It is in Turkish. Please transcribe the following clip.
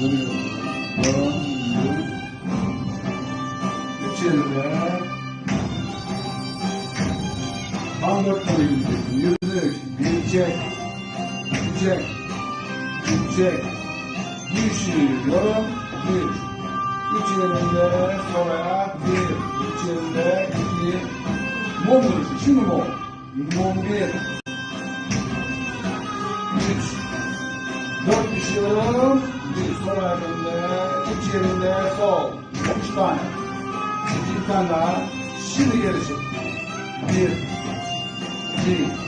duruyor. Devam ediyor. İçeride hamburgları yürüyeceksin. Yürüdük. Gidecek. Gidecek. Gidecek. Bir. Bir. İçeride sonra bir. İçeride iki. Mum. Şimdi mum. Mum Düşüyorum. Bir. Sol ayakında. Üç elinde sol. Üç tane. İki tane daha. Şimdi geri. Bir. iki,